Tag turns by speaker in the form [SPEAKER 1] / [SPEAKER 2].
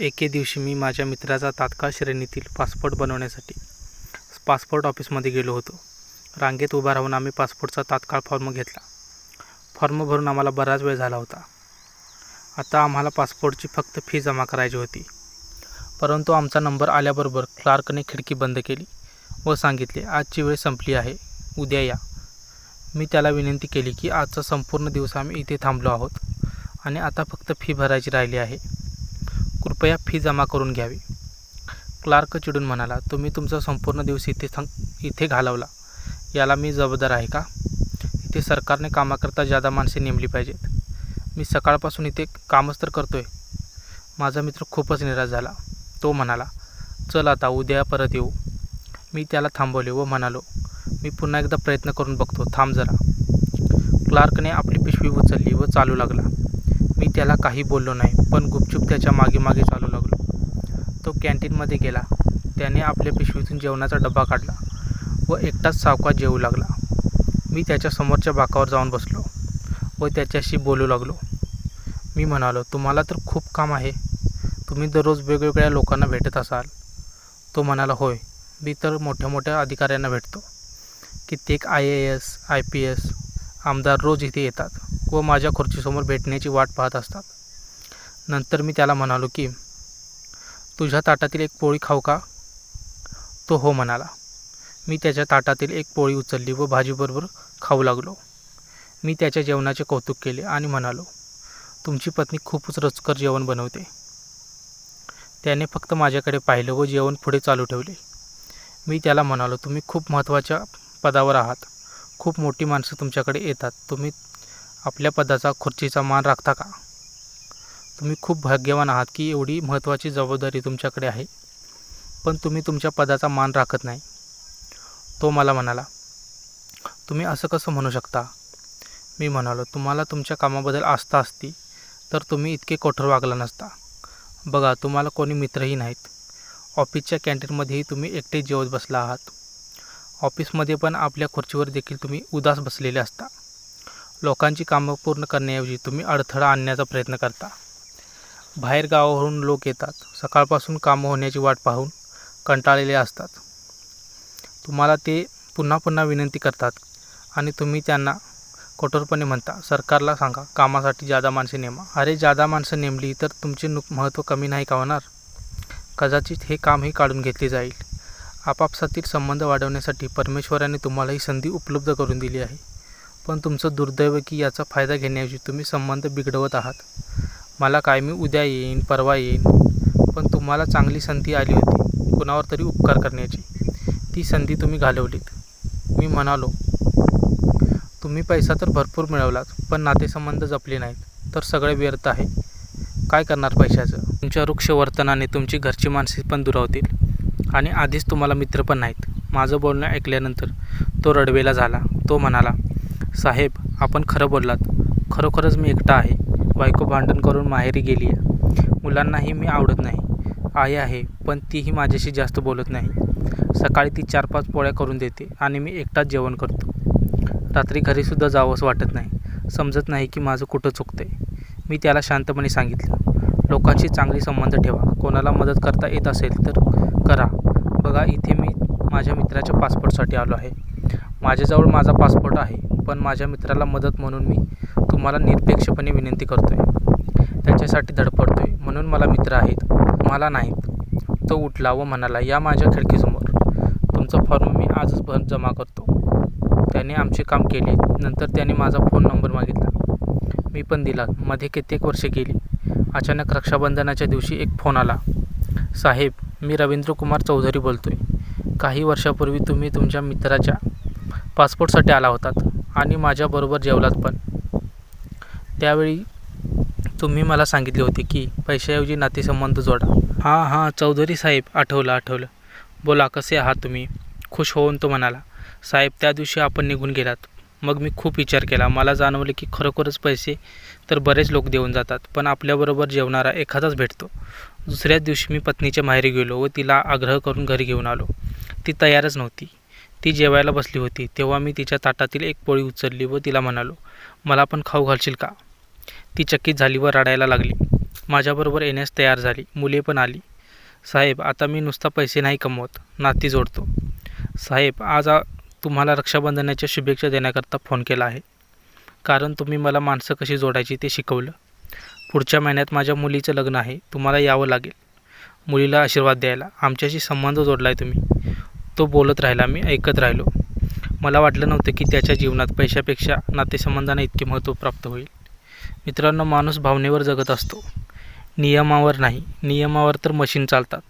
[SPEAKER 1] एके दिवशी मी माझ्या मित्राचा तात्काळ श्रेणीतील पासपोर्ट बनवण्यासाठी पासपोर्ट ऑफिसमध्ये गेलो होतो. रांगेत उभा राहून आम्ही पासपोर्टचा तात्काळ फॉर्म घेतला. फॉर्म भरून आम्हाला बराच वेळ झाला होता. आता आम्हाला पासपोर्टची फक्त फी जमा करायची होती. परंतु आमचा नंबर आल्याबरोबर क्लार्कने खिडकी बंद केली व सांगितले आजची वेळ संपली आहे. उद्या या. मी त्याला विनंती केली की आजचा संपूर्ण दिवस आम्ही इथे थांबलो आहोत आणि आता फक्त फी भरायची राहिली आहे. कृपया फी जमा करून घ्यावी. क्लार्क चिडून म्हणाला तुम्ही तुमचा संपूर्ण दिवस इथे थांब इथे घालवला. याला मी जबाबदार आहे का? इथे सरकारने कामाकरता जादा माणसे नेमली पाहिजेत. मी सकाळपासून इथे कामच तर करतो आहे माझा मित्र खूपच निराश झाला. तो म्हणाला चल आता उद्या परत येऊ. मी त्याला थांबवले व म्हणालो मी पुन्हा एकदा प्रयत्न करून बघतो. थांब जरा. क्लार्कने आपली पिशवी उचलली व चालू लागला. मी त्याला काही बोललो नाही पण गुपचूप त्याच्यामागे मागे चालू लागलो. तो कॅन्टीनमध्ये गेला. त्याने आपल्या पिशवीतून जेवणाचा डबा काढला व एकटाच सावकाश जेवू लागला. मी त्याच्या समोरच्या बाकावर जाऊन बसलो व त्याच्याशी बोलू लागलो. मी म्हणालो तुम्हाला तर खूप काम आहे. तुम्ही दररोज वेगवेगळ्या लोकांना भेटत असाल. तो म्हणाला होय मी तर मोठ्या मोठ्या अधिकाऱ्यांना भेटतो. कित्येक I A S I P S आमदार रोज इथे येतात. व माझ्या खुर्चीसमोर भेटण्याची वाट पाहत असतात. नंतर मी त्याला म्हणालो की तुझ्या ताटातील एक पोळी खाऊ का? तो हो म्हणाला. मी त्याच्या ताटातील एक पोळी उचलली व भाजीबरोबर खाऊ लागलो. मी त्याच्या जेवणाचे कौतुक केले आणि म्हणालो तुमची पत्नी खूपच रचकर जेवण बनवते. त्याने फक्त माझ्याकडे पाहिलं व जेवण पुढे चालू ठेवले. मी त्याला म्हणालो तुम्ही खूप महत्त्वाच्या पदावर आहात. खूप मोठी माणसं तुमच्याकडे येतात. तुम्ही आपल्या पदाचा खुर्चीचा मान राखता का? तुम्ही खूप भाग्यवान आहात की एवढी महत्त्वाची जबाबदारी तुमच्याकडे आहे. पण तुम्ही तुमच्या पदाचा मान राखत नाही. तो मला म्हणाला तुम्ही असं कसं म्हणू शकता? मी म्हणालो तुम्हाला तुमच्या कामाबद्दल आस्था असती तर तुम्ही इतके कठोर वागला नसता. बघा तुम्हाला कोणी मित्रही नाहीत. ऑफिसच्या कॅन्टीनमध्येही तुम्ही एकटे जेवत बसला आहात. ऑफिसमध्ये पण आपल्या खुर्चीवर देखील तुम्ही उदास बसलेले असता. लोकांची कामं पूर्ण करण्याऐवजी तुम्ही अडथळा आणण्याचा प्रयत्न करता. बाहेर गावावरून लोक येतात. सकाळपासून कामं होण्याची वाट पाहून कंटाळलेले असतात. तुम्हाला ते पुन्हा पुन्हा विनंती करतात आणि तुम्ही त्यांना कठोरपणे म्हणता सरकारला सांगा कामासाठी जादा माणसे नेमा. अरे जादा माणसं नेमली तर तुमचे नुक महत्त्व कमी नाही का होणार? कदाचित हे कामही काढून घेतले जाईल. आपापसातील संबंध वाढवण्यासाठी परमेश्वराने तुम्हाला ही संधी उपलब्ध करून दिली आहे. पण तुमचं दुर्दैव की याचा फायदा घेण्याऐवजी तुम्ही संबंध बिघडवत आहात. मला काय मी उद्या येईन परवा येईन पण तुम्हाला चांगली संधी आली होती कुणावर तरी उपकार करण्याची. ती संधी तुम्ही घालवलीत. मी म्हणालो तुम्ही पैसा तर भरपूर मिळवलात पण नातेसंबंध जपले नाहीत तर सगळे व्यर्थ आहे. काय करणार पैशाचं? तुमच्या वृक्ष वर्तनाने तुमची घरची माणसे पण दुरावतील. आणि आधीच तुम्हाला मित्र पण नाहीत. माझं बोलणं ऐकल्यानंतर तो रडवेला झाला. तो म्हणाला साहेब आपण खरं बोललात. खरोखरच मी एकटा आहे. बायको भांडण करून माहेरी गेली आहे मुलांनाही मी आवडत नाही. आई आहे पण तीही माझ्याशी जास्त बोलत नाही. सकाळी ती चार पाच पोळ्या करून देते आणि मी एकटाच जेवण करतो. रात्री घरीसुद्धा जावंसं वाटत नाही. समजत नाही की माझं कुठं चुकतं आहे मी त्याला शांतपणे सांगितलं. लोकांशी चांगले संबंध ठेवा. कोणाला मदत करता येत असेल तर करा. बघा इथे मी माझ्या मित्राच्या पासपोर्टसाठी आलो आहे. माझ्याजवळ माझा पासपोर्ट आहे. पण माझ्या मित्राला मदत म्हणून मी तुम्हाला निरपेक्षपणे विनंती करतो आहे त्याच्यासाठी धडपडतो आहे म्हणून मला मित्र आहेत मला नाहीत. तो उठला व म्हणाला या माझ्या खिडकीसमोर. तुमचा फॉर्म मी आजच भर जमा करतो. त्याने आमचे काम केले. नंतर त्याने माझा फोन नंबर मागितला. मी पण दिला. मध्ये कित्येक वर्षे गेली. अचानक रक्षाबंधनाच्या दिवशी एक फोन आला. साहेब मी रवींद्र कुमार चौधरी बोलतो आहे काही वर्षापूर्वी तुम्ही तुमच्या मित्राच्या पासपोर्टसाठी आला होतात. आणि माझ्याबरोबर जेवलात पण. त्यावेळी तुम्ही मला सांगितले होते की पैशाऐवजी नातेसंबंध जोडा. हां हां चौधरी साहेब आठवलं आठवलं. बोला कसे आहात तुम्ही? खुश होऊन तो म्हणाला साहेब त्या दिवशी आपण निघून गेलात. मग मी खूप विचार केला. मला जाणवले की खरोखरच पैसे तर बरेच लोक देऊन जातात पण आपल्याबरोबर जेवणारा एखादाच भेटतो. दुसऱ्याच दिवशी मी पत्नीच्या माहेरी गेलो व तिला आग्रह करून घरी घेऊन आलो. ती तयारच नव्हती. ती जेवायला बसली होती. तेव्हा मी तिच्या ताटातील एक पोळी उचलली व तिला म्हणालो मला पण खाऊ घालशील का? ती चकित झाली व रडायला लागली. माझ्याबरोबर येण्यास तयार झाली. मुले पण आली. साहेब आता मी नुसता पैसे नाही कमवत. नाती जोडतो. साहेब आज तुम्हाला रक्षाबंधनाच्या शुभेच्छा देण्याकरता फोन केला आहे. कारण तुम्ही मला माणसं कशी जोडायची ते शिकवलं. पुढच्या महिन्यात माझ्या मुलीचं लग्न आहे. तुम्हाला यावं लागेल. मुलीला आशीर्वाद द्यायला. आमच्याशी संबंध जोडला आहे तुम्ही. तो बोलत राहिला मी ऐकत राहिलो. मला वाटलं नव्हतं की त्याच्या जीवनात पैशापेक्षा नातेसंबंधांना इतके महत्त्व प्राप्त होईल. मित्रांनो माणूस भावनेवर जगत असतो. नियमावर नाही. नियमावर तर मशीन चालतात.